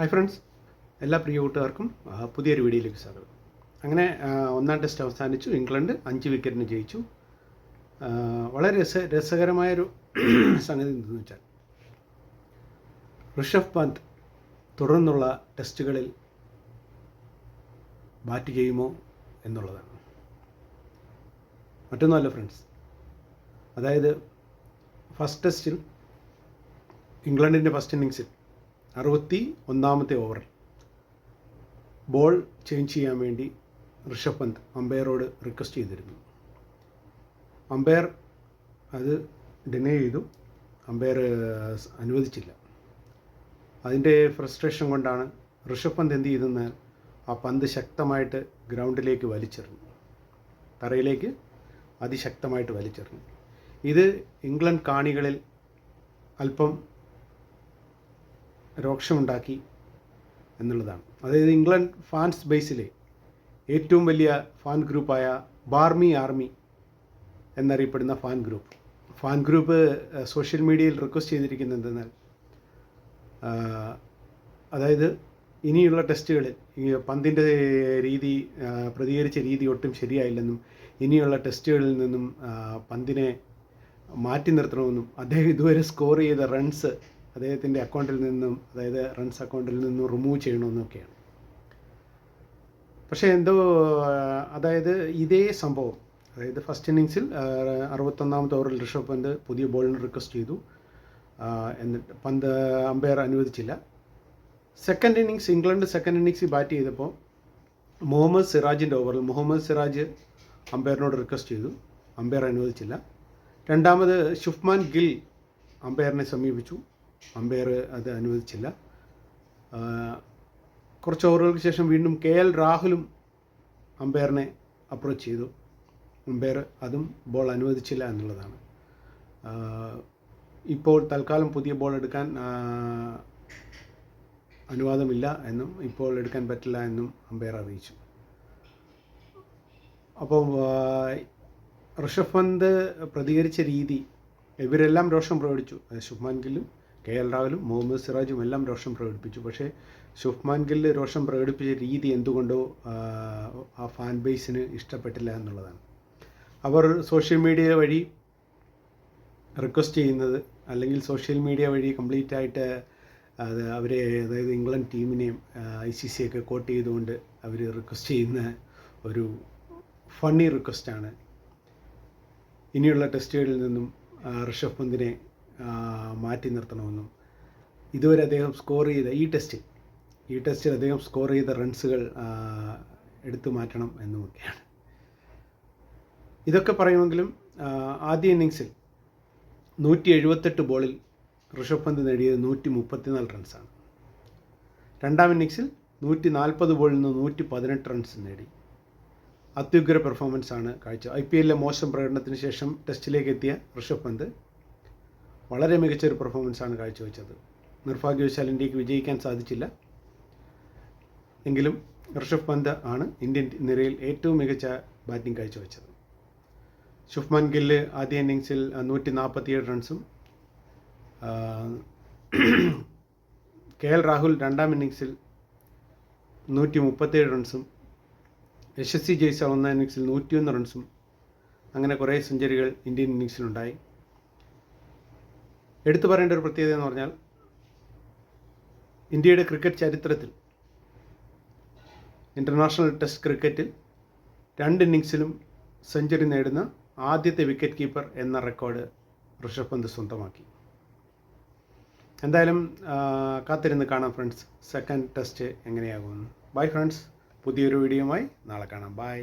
Hi friends എല്ലാ പ്രിയ കൂട്ടുകാർക്കും പുതിയൊരു വീഡിയോയിലേക്ക് സ്വാഗതം. അങ്ങനെ ഒന്നാം ടെസ്റ്റ് അവസാനിച്ചു. ഇംഗ്ലണ്ട് അഞ്ച് വിക്കറ്റിന് ജയിച്ചു. വളരെ രസ രസകരമായൊരു സംഗതി എന്തെന്ന് വെച്ചാൽ ഋഷഭ് പന്ത് തുടർന്നുള്ള ടെസ്റ്റുകളിൽ ബാറ്റ് ചെയ്യുമോ എന്നുള്ളതാണ്. മറ്റൊന്നുമല്ല ഫ്രണ്ട്സ് അതായത് ഫസ്റ്റ് ടെസ്റ്റിൽ ഇംഗ്ലണ്ടിന്റെ ഫസ്റ്റ് ഇന്നിങ്സിൽ അറുപത്തി ഒന്നാമത്തെ ഓവറിൽ ബോൾ ചേഞ്ച് ചെയ്യാൻ വേണ്ടി ഋഷഭ് പന്ത് അമ്പയറോട് റിക്വസ്റ്റ് ചെയ്തിരുന്നു. അമ്പയർ അത് ഡിനേ ചെയ്തു. അമ്പയർ അനുവദിച്ചില്ല. അതിന്റെ ഫ്രസ്ട്രേഷൻ കൊണ്ടാണ് ഋഷഭ് പന്ത് എന്ത് ചെയ്തെന്നാൽ ആ പന്ത് ശക്തമായിട്ട് ഗ്രൗണ്ടിലേക്ക് വലിച്ചെറിഞ്ഞു. തറയിലേക്ക് അതിശക്തമായിട്ട് വലിച്ചെറിഞ്ഞു. ഇത് ഇംഗ്ലണ്ട് കാണികളിൽ അല്പം രോക്ഷമുണ്ടാക്കി എന്നുള്ളതാണ്. അതായത് ഇംഗ്ലണ്ട് ഫാൻസ് ബേസിലെ ഏറ്റവും വലിയ ഫാൻ ഗ്രൂപ്പായ ബാർമി ആർമി എന്നറിയപ്പെടുന്ന fan group fan group social മീഡിയയിൽ റിക്വസ്റ്റ് ചെയ്തിരിക്കുന്നത് എന്തെന്നാൽ അതായത് ഇനിയുള്ള ടെസ്റ്റുകളിൽ ഈ പന്തിന്റെ രീതി പ്രതികരിച്ച രീതി ഒട്ടും ശരിയായില്ലെന്നും ഇനിയുള്ള ടെസ്റ്റുകളിൽ നിന്നും പന്തിനെ മാറ്റി നിർത്തണമെന്നും അദ്ദേഹം ഇതുവരെ സ്കോർ ചെയ്ത റൺസ് അദ്ദേഹത്തിന്റെ അക്കൗണ്ടിൽ നിന്നും അതായത് റൺസ് അക്കൗണ്ടിൽ നിന്നും റിമൂവ് ചെയ്യണമെന്നൊക്കെയാണ്. പക്ഷേ എന്തോ അതായത് ഇതേ സംഭവം അതായത് ഫസ്റ്റ് ഇന്നിങ്സിൽ അറുപത്തൊന്നാമത്തെ ഓവറിൽ ഋഷഭ് പന്ത് പുതിയ ബോളിന് റിക്വസ്റ്റ് ചെയ്തു. എന്നിട്ട് പന്ത് അമ്പയർ അനുവദിച്ചില്ല. സെക്കൻഡ് ഇന്നിങ്സ് ഇംഗ്ലണ്ട് സെക്കൻഡ് ഇന്നിങ്സിൽ ബാറ്റ് ചെയ്തപ്പോൾ മുഹമ്മദ് സിറാജിന്റെ ഓവറിൽ മുഹമ്മദ് സിറാജ് അമ്പയറിനോട് റിക്വസ്റ്റ് ചെയ്തു. അമ്പയർ അനുവദിച്ചില്ല. രണ്ടാമത് ഷുഫ്മാൻ ഗിൽ അമ്പയറിനെ സമീപിച്ചു. അമ്പയർ അത് അനുവദിച്ചില്ല. കുറച്ച് ഓവറുകൾക്ക് ശേഷം വീണ്ടും കെ എൽ രാഹുലും അമ്പയറിനെ അപ്രോച്ച് ചെയ്തു. അമ്പയർ അതും ബോൾ അനുവദിച്ചില്ല എന്നുള്ളതാണ്. ഇപ്പോൾ തൽക്കാലം പുതിയ ബോൾ എടുക്കാൻ അനുവാദമില്ല എന്നും ഇപ്പോൾ എടുക്കാൻ പറ്റില്ല എന്നും അമ്പയർ അറിയിച്ചു. അപ്പോൾ ഋഷഭ് പന്ത് പ്രതികരിച്ച രീതി ഇവരെല്ലാം രോഷം പ്രകടിച്ചു ശുഭ്മാൻ ഗില്ലും കെ എൽ രാഹുലും മുഹമ്മദ് സിറാജും എല്ലാം രോഷം പ്രകടിപ്പിച്ചു. പക്ഷേ ഷുഫ്മാൻ ഗില്ല് രോഷം പ്രകടിപ്പിച്ച രീതി എന്തുകൊണ്ടോ ആ, ഫാൻ ബേസിന് ഇഷ്ടപ്പെട്ടില്ല എന്നുള്ളതാണ്. അവർ സോഷ്യൽ മീഡിയ വഴി റിക്വസ്റ്റ് ചെയ്യുന്നത് അല്ലെങ്കിൽ സോഷ്യൽ മീഡിയ വഴി കംപ്ലീറ്റ് ആയിട്ട് അത് അവരെ അതായത് ഇംഗ്ലണ്ട് ടീമിനെയും ഐ സി സി ഒക്കെ കോട്ട് ചെയ്തുകൊണ്ട് അവർ റിക്വസ്റ്റ് ചെയ്യുന്ന ഒരു ഫണ്ണി റിക്വസ്റ്റാണ് ഇനിയുള്ള ടെസ്റ്റുകളിൽ നിന്നും ഋഷഭ് പന്തിനെ മാറ്റി നിർത്തണമെന്നും. ഇതുവരെ അദ്ദേഹം സ്കോർ ചെയ്ത ഈ ടെസ്റ്റിൽ ഈ ടെസ്റ്റിൽ അദ്ദേഹം സ്കോർ ചെയ്ത റൺസുകൾ എടുത്തു മാറ്റണം എന്നുമൊക്കെയാണ്. ഇതൊക്കെ പറയുമെങ്കിലും ആദ്യ ഇന്നിങ്സിൽ നൂറ്റി എഴുപത്തെട്ട് ബോളിൽ ഋഷഭ് പന്ത് നേടിയത് നൂറ്റി മുപ്പത്തിനാല് റൺസാണ് രണ്ടാം ഇന്നിങ്സിൽ നൂറ്റി നാൽപ്പത് ബോളിൽ നിന്ന് നൂറ്റി പതിനെട്ട് റൺസ് നേടി. അത്യുഗ്ര പെർഫോമൻസ് ആണ് കാഴ്ച. ഐ പി എല്ലിലെ മോശം പ്രകടനത്തിന് ശേഷം ടെസ്റ്റിലേക്ക് എത്തിയ ഋഷഭ് പന്ത് വളരെ മികച്ചൊരു പെർഫോമൻസാണ് കാഴ്ചവെച്ചത്. നിർഭാഗ്യവശാൽ ഇന്ത്യയ്ക്ക് വിജയിക്കാൻ സാധിച്ചില്ല. എങ്കിലും ഋഷഭ് പന്ത് ആണ് ഇന്ത്യൻ നിരയിൽ ഏറ്റവും മികച്ച ബാറ്റിംഗ് കാഴ്ചവെച്ചത്. ശുഭ്മാൻ ഗില്ല് ആദ്യ ഇന്നിങ്സിൽ നൂറ്റി നാൽപ്പത്തിയേഴ് റൺസും കെ എൽ രാഹുൽ രണ്ടാം ഇന്നിങ്സിൽ നൂറ്റി മുപ്പത്തേഴ് റൺസും യശസ്വി ജയ്സ ഒന്നാം ഇന്നിങ്സിൽ നൂറ്റിയൊന്ന് റൺസും അങ്ങനെ കുറേ സെഞ്ചുറികൾ ഇന്ത്യൻ ഇന്നിങ്സിലുണ്ടായി എടുത്തു പറയേണ്ട ഒരു പ്രത്യേകത എന്ന് പറഞ്ഞാൽ ഇന്ത്യയുടെ ക്രിക്കറ്റ് ചരിത്രത്തിൽ ഇന്റർനാഷണൽ ടെസ്റ്റ് ക്രിക്കറ്റിൽ രണ്ട് ഇന്നിങ്സിലും സെഞ്ചുറി നേടുന്ന ആദ്യത്തെ വിക്കറ്റ് കീപ്പർ എന്ന റെക്കോർഡ് ഋഷഭ് പന്ത് സ്വന്തമാക്കി. എന്തായാലും കാത്തിരുന്ന് കാണാം ഫ്രണ്ട്സ് സെക്കൻഡ് ടെസ്റ്റ് എങ്ങനെയാകുമെന്ന്. ബൈ ഫ്രണ്ട്സ് പുതിയൊരു വീഡിയോയുമായി നാളെ കാണാം. ബൈ